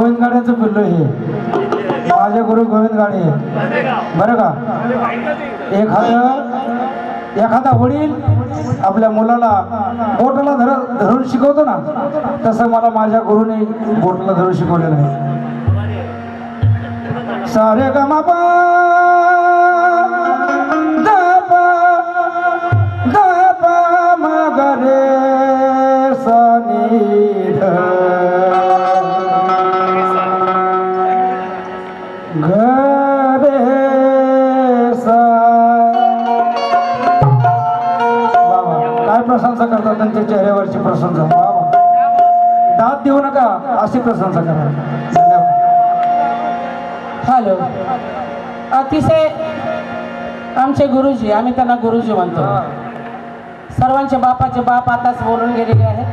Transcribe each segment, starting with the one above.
बोललो हे. माझे गुरु गोविंद गाडे बरं का? एखादं एखादा वडील आपल्या मुलाला बोटाला धर धरून शिकवतो ना तसं मला माझ्या गुरुने बोटाला धरून शिकवलेलं आहे. सारे गमापा! प्रशंसा करतात त्यांच्या चेहऱ्यावरची प्रशंसा. दाद देऊ नका अशी प्रशंसा करा. धन्यवाद. हॅलो. अतिशय आमचे गुरुजी आम्ही त्यांना गुरुजी म्हणतो. सर्वांचे बापाचे बाप आताच बोलून गेलेले आहेत.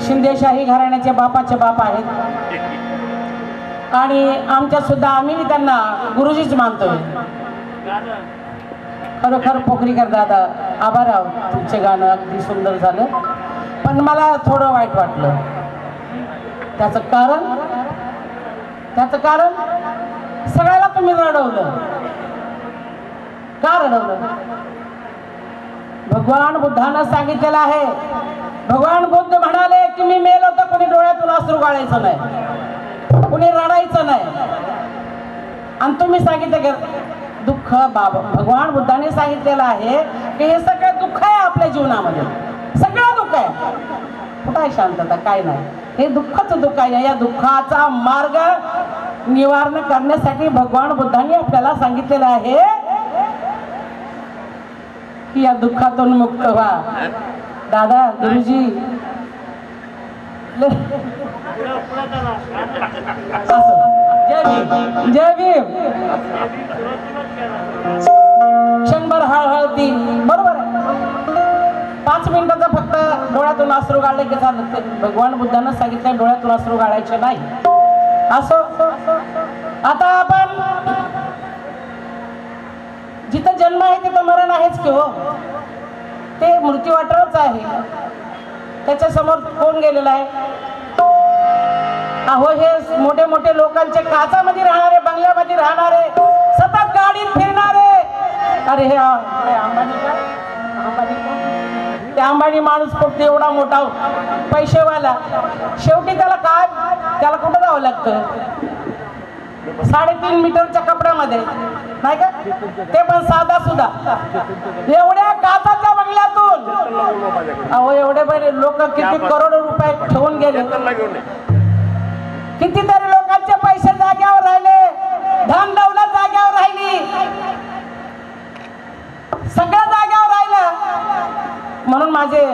शिंदेशाही घराण्याचे बापाचे बाप आहेत. आणि आमच्या सुद्धा आम्ही त्यांना गुरुजीच मानतोय. खरोखर पोखरीकर दादा. आभार आहोत तुमचे गाणं अगदी सुंदर झालं. पण मला थोडं वाईट वाटलं. त्याचं कारण? त्याचं कारण? सगळ्याला तुम्ही रडवलं. का रडवलं? भगवान बुद्धानं सांगितलेलं आहे. भगवान बुद्ध म्हणाले की मी मेलो तर कोणी डोळ्यातून असू गाळायचं नाही. कुणी रडायचं नाही. आणि तुम्ही सांगितलं दुःख बाबा. भगवान बुद्धाने सांगितलेलं आहे की हे सगळं दुःख आहे आपल्या जीवनामध्ये. सगळं दुःख आहे. कुठं आहे शांतता? काय नाही. हे दुःखच दुःख आहे. या दुःखाचा मार्ग निवारण करण्यासाठी भगवान बुद्धांनी आपल्याला सांगितलेलं आहे की या दुःखातून मुक्त व्हा. दादा गुरुजी. असं. जय भीम क्षणभर हळहळती बरोबर आहे. पाच मिनिटाचा फक्त डोळ्यातून अश्रू गाळले की झालं ते भगवान बुद्धानं सांगितलं डोळ्यातून अश्रू गाळायचे नाही. असो. आता आपण जिथं जन्म आहे तिथं मरण आहेच की हो? ते मृत्यू वाटरच आहे. त्याच्यासमोर कोण गेलेला आहे? अहो हे मोठे मोठे लोकांचे काचामध्ये राहणारे बंगल्यामध्ये राहणारे सतत गाडीत फिरणारे. अरे हे अंबानी? ते अंबानी माणूस फक्त एवढा मोठा पैसेवाला. शेवटी त्याला काय? त्याला कुठं जावं लागतं? साडेतीन मीटरच्या कपड्यामध्ये. नाही का? ते पण साधा सुद्धा एवढ्या काचाच्या बंगल्यातून. अहो एवढे बरे लोक किती करोडो रुपये ठेवून गेले. कितीतरी लोकांचे पैसे जाग्यावर राहिले. धन दौलत जाग्यावर राहिली. सगळं जाग्यावर राहिलं. म्हणून माझे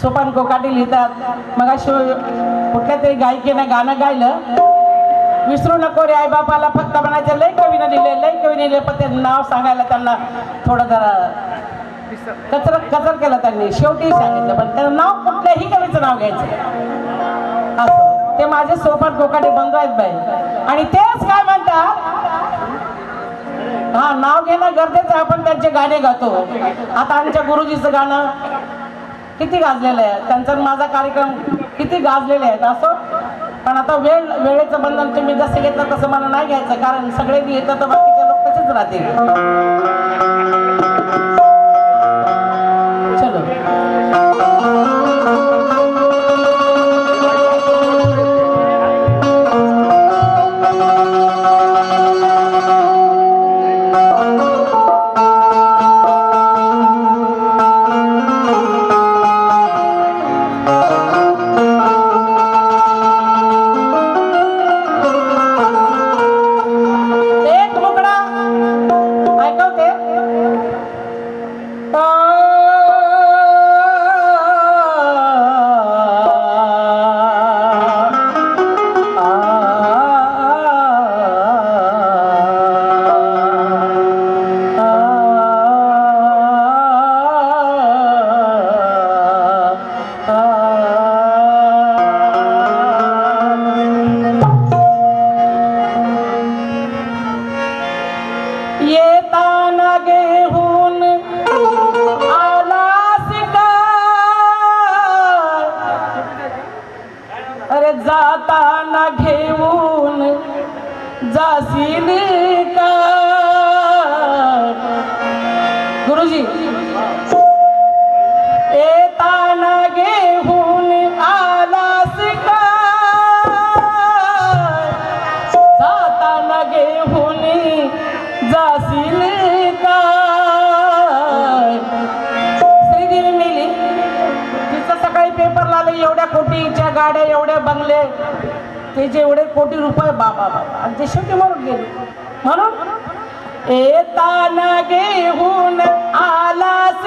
सोपान कोकाटी लिहितात. मग कुठल्या तरी गायकीने गाणं गायलं. विसरू नको रे आईबापाला. फक्त म्हणायचं लय कवीनं लिहिले लय कवीने लिहिले. पण ते नाव सांगायला त्यांना थोडं जरा कचर कचर केलं त्यांनी. शेवटी सांगितलं. पण त्यांना नाव कुठल्याही कवीचं नाव घ्यायचं. असं. ते माझे सोबत गोकाटे बंधू आहेत बाई. आणि तेच काय म्हणतात? हा नाव घेणं गरजेचं आहे आपण त्यांचे गाणे गातो. आता आमच्या गुरुजीचं गाणं किती गाजलेलं आहे? त्यांचा माझा कार्यक्रम किती गाजलेले आहेत असं? पण आता वेळ वेळेचं बंधन तुम्ही जसं घेतलं तसं मला नाही घ्यायचं कारण सगळे येतात तर बाकीचे लोक तसेच राहतील. एवढ्या गाड्या एवढे बंगले त्याचे एवढे कोटी रुपये बाबा बाबा. आणि ते शेवटी मरून गेले. म्हणून येताना घेऊन आलास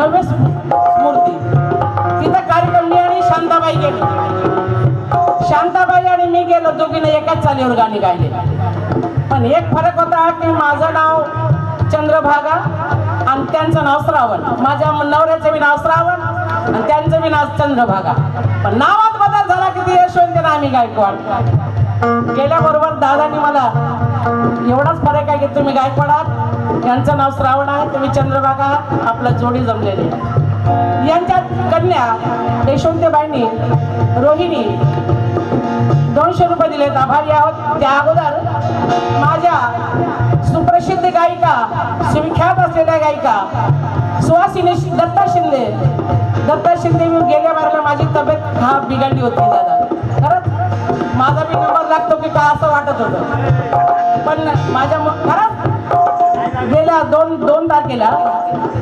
होता स्मृती तिथं कार्यक्रम मी आणि शांताबाई गेली. शांताबाई आणि मी गेलो दोघीने एकाच चालीवर गाणी गायले. पण एक फरक होता की माझं नाव चंद्रभागा आणि त्यांचं नाव श्रावण. माझ्या नवऱ्याचं बी नाव श्रावण आणि त्यांचं बी नाव चंद्रभागा. पण नावात बदल झाला की ते यशवंत आम्ही गायकवाड. गेल्याबरोबर दादानी मला एवढाच फरक आहे की तुम्ही गायकवाडात यांचं नाव श्रावण आहे तुम्ही चंद्रभागा आपला आपलं जोडी जमलेली यांच्या कन्या यशवंतबाईंनी रोहिणी दोनशे रुपये दिलेत आभारी आहोत. त्या अगोदर माझ्या सुप्रसिद्ध गायिका सुविख्यात असलेल्या गायिका सुहासिनी दत्ता शिंदे. दत्ता शिंदे मी गेल्या बारला माझी तब्येत हा बिघडली होती दादा. खरंच माझा मी नंबर लागतो की का असं वाटत होतं. पण माझ्या खरंच गेल्या दोन दोन तारखेला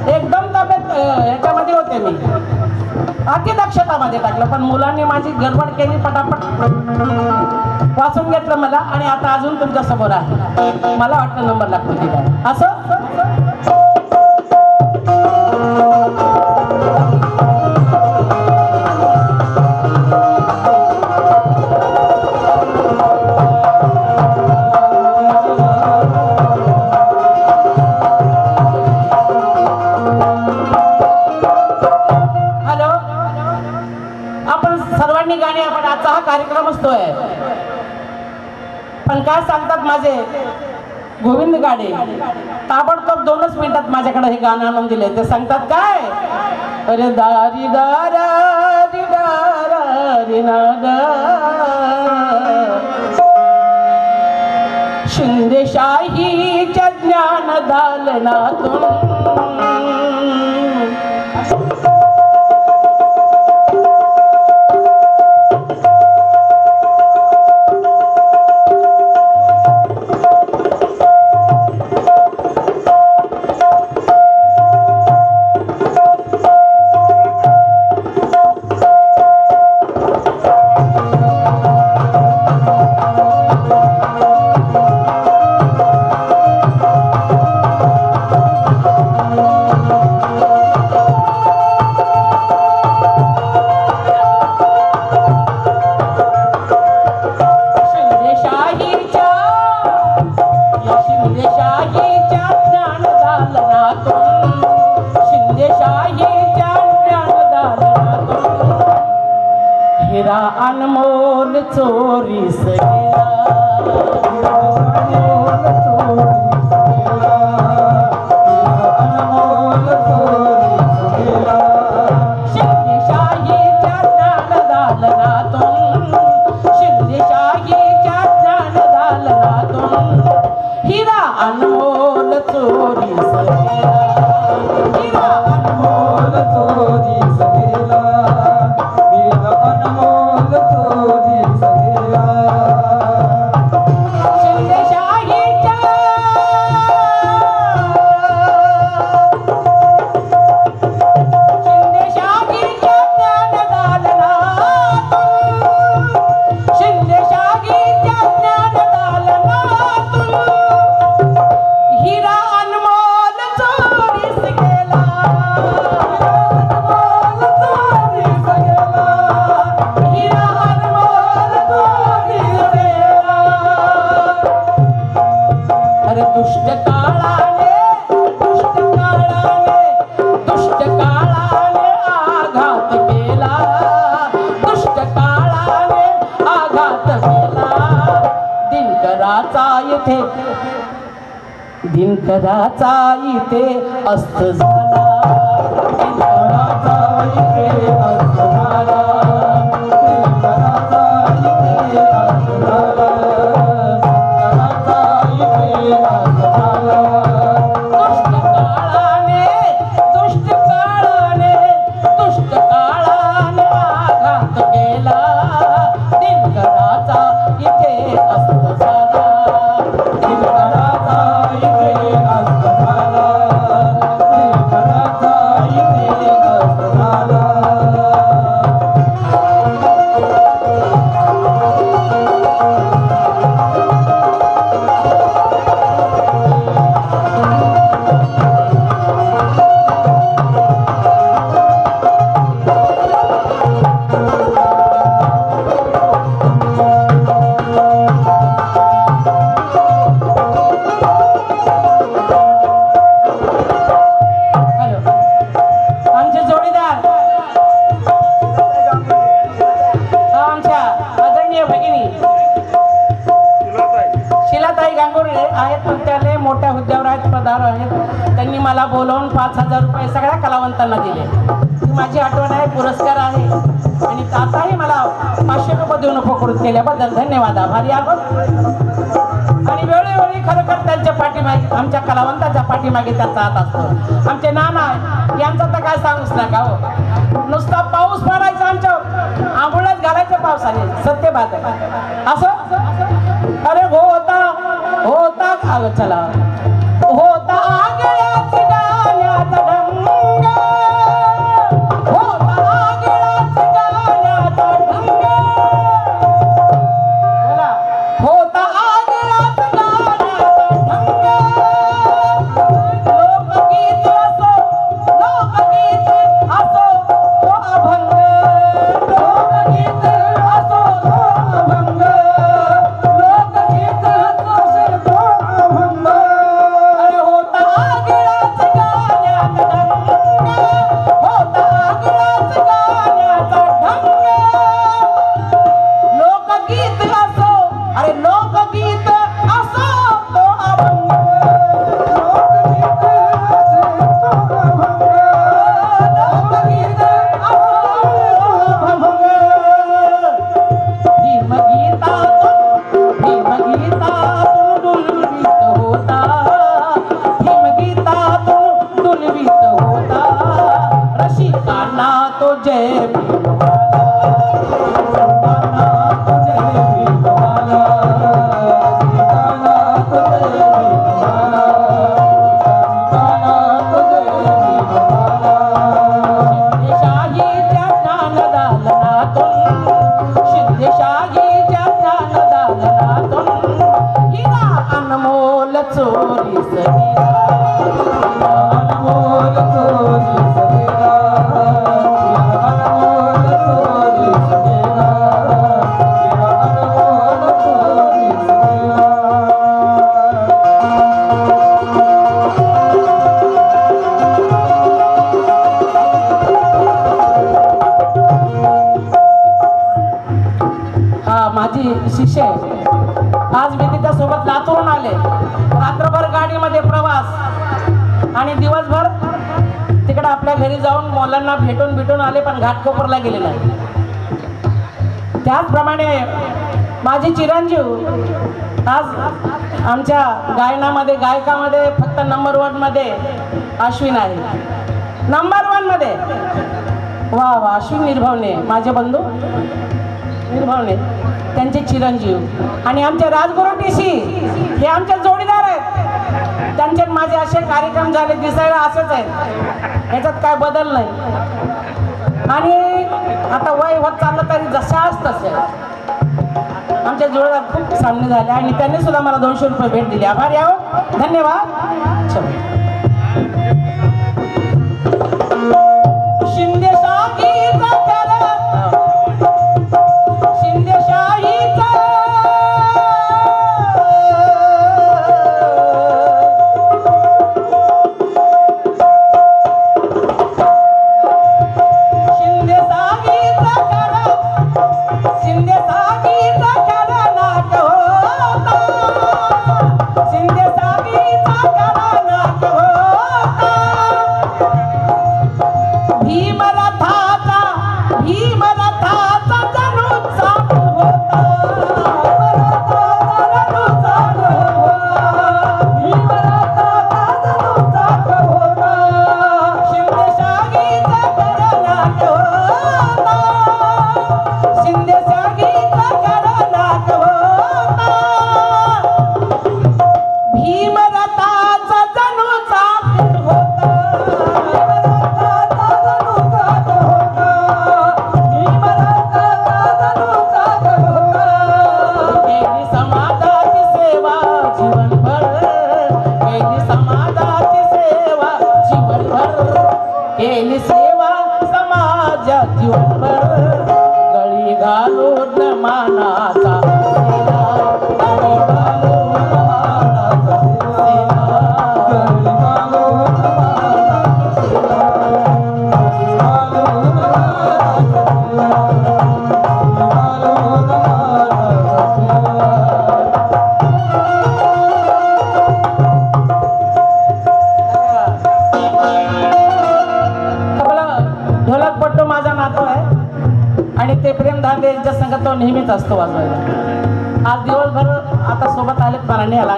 एकदम तब्येत ह्याच्यामध्ये याच्यामध्ये होते मी. अति दक्षतामध्ये टाकलं पण मुलांनी माझी गडबड केली पटापट. वाचून घेतलं मला आणि आता अजून तुमच्यासमोर आहे. मला वाटतं नंबर लागतो असं? आमचा हा कार्यक्रम असतोय. पण काय सांगतात माझे गोविंद गाडे? ताबडतोब दोनच मिनिटात माझ्याकडे हे गाणं आणून दिले ते सांगतात काय? अरे दारी दारा रि दारा शिंदेशाहीच्या ज्ञान दालनातून अनमोल चोरी से चालते अस्त झाला. पाचशे रुपये देऊन उपकृत केल्याबद्दल धन्यवाद आभारी आहोत. आणि वेळोवेळी खरोखर त्यांच्या पाठीमागे आमच्या कलावंताच्या पाठीमागे त्यांचा हात असतो. आमचे नाना यांचा तर काय सांगूच नका हो? नुसता पाऊस पडायचा आमच्या आंघोळ्यात घालायचं पावसाने. सत्य बात आहे. असं? अरे होता होता. खाव चला. যে मुलांना आले पण घाटकोपरला गेलेला आहे त्याचप्रमाणे माझे चिरंजीव आज आमच्या गायनामध्ये गायकामध्ये फक्त नंबर वनमध्ये अश्विन आहे. नंबर वनमध्ये वा वा अश्विन निर्भवने. माझे बंधू निर्भवने. त्यांचे चिरंजीव. आणि आमच्या राजगुरू टीसी हे आमच्या जोडीदार त्यांचे माझे असे कार्यक्रम झाले दिसायला असंच आहेत याच्यात काय बदल नाही. आणि आता वय होत चाललं तरी जशाच तसे आमच्या जोडीदार खूप सामने झाले आणि त्यांनी सुद्धा मला दोनशे रुपये भेट दिली. आभार यावं धन्यवाद. संगत तो नेहमीच असतो वाजवायला. आज दिवसभर आता सोबत आलेत मराठी नाही आला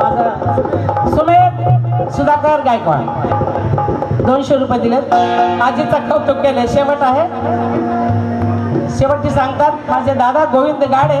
माझा सुमेध सुधाकर गायकवाड. दोनशे रुपये दिलेत. आजीचा कौतुक केले शेवट आहे. शेवटची सांगतात माझे दादा गोविंद गाडे.